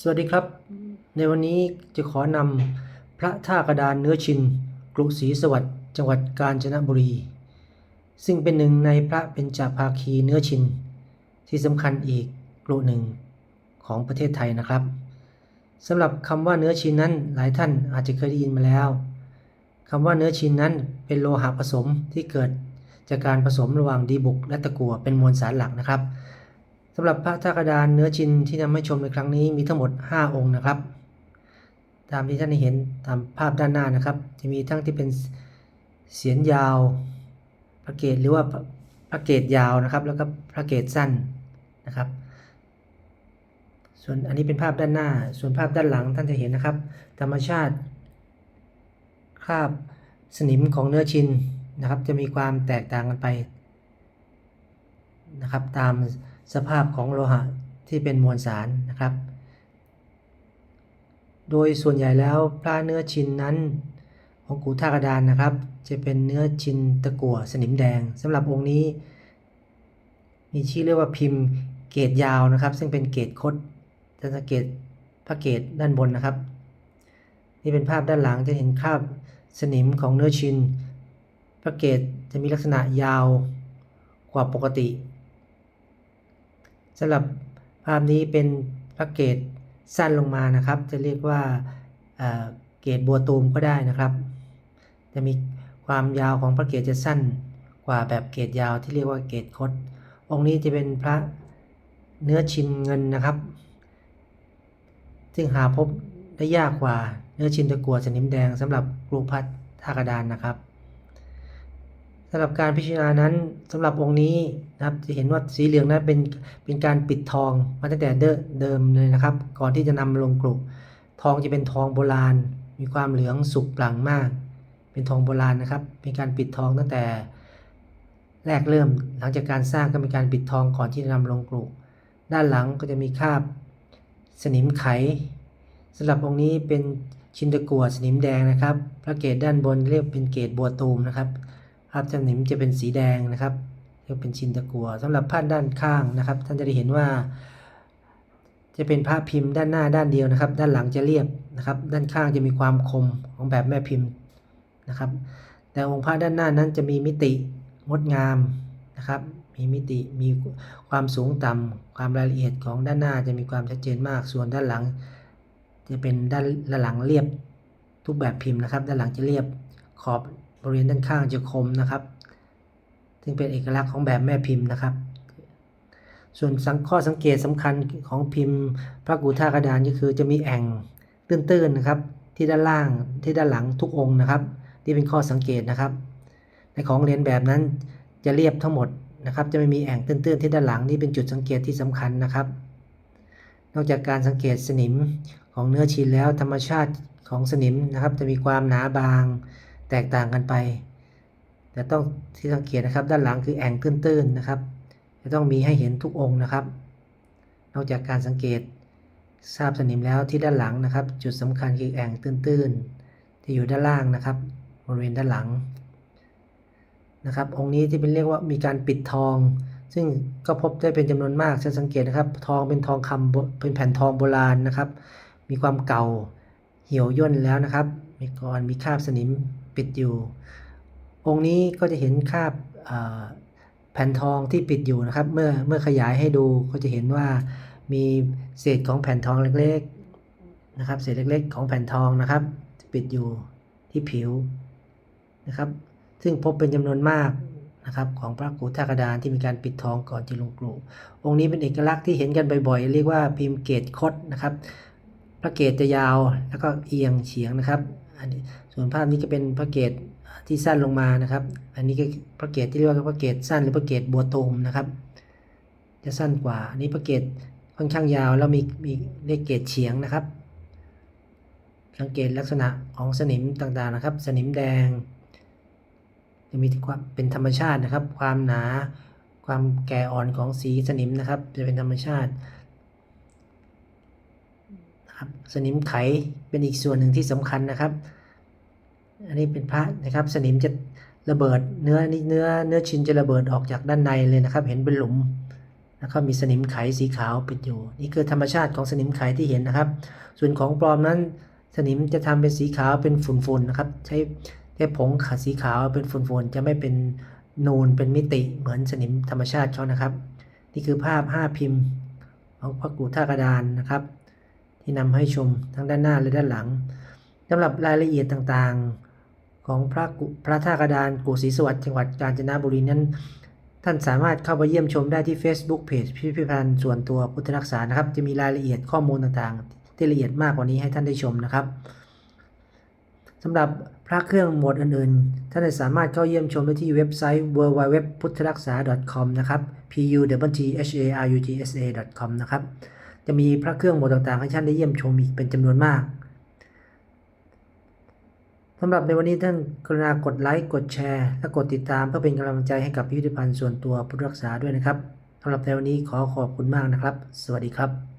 สวัสดีครับ ในวันนี้จะขอนำพระท่ากระดานเนื้อชินกรุศรีสวัสดิ์จังหวัดกาญจนบุรี ซึ่งเป็นหนึ่งในพระเบญจภาคีเนื้อชิน ที่สำคัญอีกกรุหนึ่งของประเทศไทยนะครับสำหรับคำว่าเนื้อชินนั้นหลายท่านอาจจะเคยได้ยินมาแล้วคำว่าเนื้อชินนั้นเป็นโลหะผสมที่เกิดจากการผสมระหว่างดีบุกและตะกั่วเป็นมวลสารหลักนะครับ สำหรับพระท่ากระดานเนื้อชินที่นำให้ชมในครั้งนี้มีทั้งหมด 5 องค์นะครับ ตามที่ท่านได้เห็นตามภาพด้านหน้านะครับ จะมีทั้งที่เป็นเสียนยาว พระเกศหรือว่าพระเกศยาวนะครับ แล้วก็พระเกศสั้นนะครับ ส่วนอันนี้เป็นภาพด้านหน้า ส่วนภาพด้านหลังท่านจะเห็นนะครับ ธรรมชาติคราบสนิมของเนื้อชินนะครับ จะมีความแตกต่างกันไปนะครับตาม สภาพของโลหะที่เป็นมวลสารนะครับ โดยส่วนใหญ่แล้วพระเนื้อชินนั้นของกูท่ากระดานนะครับ จะเป็นเนื้อชินตะกั่วสนิมแดงสำหรับองค์นี้ มีชื่อเรียกว่าพิมพ์เกตยาวนะครับ ซึ่งเป็นเกตคดจะสังเกตพระเกตด้านบนนะครับ นี่เป็นภาพด้านหลังจะเห็นคราบสนิมของเนื้อชินพระเกตจะมีลักษณะยาวกว่าปกติ สำหรับภาพนี้เป็นพระเกตสั้นลงมานะครับ จะเรียกว่าเกตบัวตูมก็ได้นะครับ จะมีความยาวของพระเกตจะสั้นกว่าแบบเกตยาวที่เรียกว่าเกตคดองค์นี้จะเป็นพระเนื้อชินเงินนะครับ ซึ่งหาพบได้ยากกว่าเนื้อชินตะกัวสนิมแดงสำหรับกรุพัทท่ากระดานนะครับำหรับการพิจารณานั้นสำหรับองค์นี้นะครับจะเห็นว่าสีเหลืองนั้นเป็นเป็นการปิดทองมาตั้งแต่เดิมเลยนะครับ ก่อนที่จะนำลงกรุทองจะเป็นทองโบราณ มีความเหลืองสุกปลั่งมาก เป็นทองโบราณนะครับมีการปิดทองตั้งแต่แรกเริ่ม หลังจากการสร้างก็มีการปิดทองก่อนที่จะนำลงกรุด้านหลังก็จะมีคาบสนิมไขสำหรับองค์นี้เป็นชินตะกัวสนิมแดงนะครับ พระเกศด้านบนเรียกเป็นเกศบัวตูมนะครับ ภาพสนิมจะเป็นสีแดงนะครับเรียกเป็นชินตะกัวสำหรับภาพด้านข้างนะครับ ท่านจะได้เห็นว่า จะเป็นภาพพิมพ์ด้านหน้าด้านเดียวนะครับ ด้านหลังจะเรียบนะครับ ด้านข้างจะมีความคมของแบบแม่พิมพ์นะครับ แต่องค์พระด้านหน้านั้นจะมีมิติงดงามนะครับ มีมิติมีความสูงต่ำความรายละเอียดของด้านหน้าจะมีความชัดเจนมาก ส่วนด้านหลัง จะเป็นด้านหลังเรียบทุกแบบพิมพ์นะครับ ด้านหลังจะเรียบขอบ บริเวณด้านข้างจะคมนะครับ ซึ่งเป็นเอกลักษณ์ของแบบแม่พิมพ์นะครับ ส่วนสังข้อสังเกตสำคัญของพิมพ์ พระกูท่ากระดานก็คือจะมีแอ่งตื้นๆนะครับ ที่ด้านล่างที่ด้านหลังทุกองค์นะครับนี่เป็นข้อสังเกตนะครับ ในของเรียนแบบนั้นจะเรียบทั้งหมดนะครับ จะไม่มีแอ่งตื้นๆที่ด้านหลังนี่เป็นจุดสังเกตที่สำคัญนะครับ นอกจากการสังเกตสนิมของเนื้อชิ้นแล้วธรรมชาติของสนิมนะครับ จะมีความหนาบาง แตกต่างกันไป แต่ต้องที่สังเกตนะครับ ด้านหลังคือแอ่งตื้นๆนะครับ จะต้องมีให้เห็นทุกองค์นะครับ นอกจากการสังเกตทราบสนิมแล้วที่ด้านหลังนะครับ จุดสำคัญคือแอ่งตื้นๆ ที่อยู่ด้านล่างนะครับ บริเวณด้านหลังนะครับ องค์นี้ที่เป็นเรียกว่ามีการปิดทอง ซึ่งก็พบได้เป็นจำนวนมากจะสังเกตนะครับ ทองเป็นทองคำเป็นแผ่นทองโบราณนะครับ มีความเก่าเหี่ยวย่นแล้วนะครับ มีก่อนมีคราบสนิม ปิดอยู่ องค์นี้ก็จะเห็นคาบแผ่นทองที่ปิดอยู่นะครับ เมื่อเมื่อขยายให้ดูก็จะเห็นว่ามีเศษของแผ่นทองเล็กๆนะครับ เศษเล็กๆ ของแผ่นทองนะครับ ปิดอยู่ที่ผิวนะครับ ซึ่งพบเป็นจำนวนมากนะครับของพระกูท่ากระดานที่มีการปิดทองก่อนจะลงกรุองค์นี้เป็นเอกลักษณ์ที่เห็นกันบ่อยๆ เรียกว่าพิมพ์เกตคดนะครับ พระเกตจะยาวแล้วก็เอียงเฉียงนะครับ อันนี้ส่วนภาพนี้ก็เป็นพระเกตที่สั้นลงมานะครับ อันนี้ก็พระเกตที่เรียกว่าพระเกตสั้นหรือพระเกตบัวตูมนะครับ จะสั้นกว่า อันนี้พระเกตค่อนข้างยาวแล้วมีมีเลขเกตเฉียงนะครับ สังเกตลักษณะของสนิมต่างๆนะครับ สนิมแดง จะมีความเป็นธรรมชาตินะครับ ความหนา ความแก่อ่อนของสีสนิมนะครับ จะเป็นธรรมชาติ ครับสนิมไขเป็นอีกส่วนหนึ่งที่สำคัญนะครับ อันนี้เป็นพระนะครับ สนิมจะระเบิดเนื้อนี่เนื้อเนื้อชิ้นจะระเบิดออกจากด้านในเลยนะครับ เห็นเป็นหลุมแล้วก็มีสนิมไขสีขาวปิดอยู่ นี่คือธรรมชาติของสนิมไขที่เห็นนะครับ ส่วนของปลอมนั้น สนิมจะทำเป็นสีขาวเป็นฝุ่นๆนะครับ ใช้ใช้ผงขัดสีขาวเป็นฝุ่นๆจะไม่เป็นนูนเป็นมิติเหมือนสนิมธรรมชาติเขานะครับ นี่คือภาพ 5 พิมพ์ของพระกูท่ากระดานนะครับ ที่นำให้ชมทั้งด้านหน้าและด้านหลังสำหรับรายละเอียดต่างๆ ของพระพระท่ากระดานกูศรีสวัสดิ์จังหวัดกาญจนบุรีนั้น ท่านสามารถเข้าไปเยี่ยมชมได้ที่ Facebook Page พิพิธภัณฑ์ส่วนตัวพุทธรักษานะครับ จะมีรายละเอียดข้อมูลต่างๆ ที่ละเอียดมากกว่านี้ให้ท่านได้ชมนะครับสำหรับพระเครื่องหมวดอื่นๆ ท่านสามารถเข้าเยี่ยมชมได้ที่เว็บไซต์ www พุทธรักษา .com นะครับ p u t t h a r u g s a .com นะครับ จะมีพระเครื่องหมวดต่างๆ ให้ท่านได้เยี่ยมชมอีกเป็นจำนวนมากสำหรับในวันนี้ท่านกรุณากดไลค์กดแชร์ และกดติดตามเพื่อเป็นกำลังใจให้กับพิพิธภัณฑ์ส่วนตัวพุทธรักษาด้วยนะครับสำหรับในวันนี้ขอขอบคุณมากนะครับ สวัสดีครับ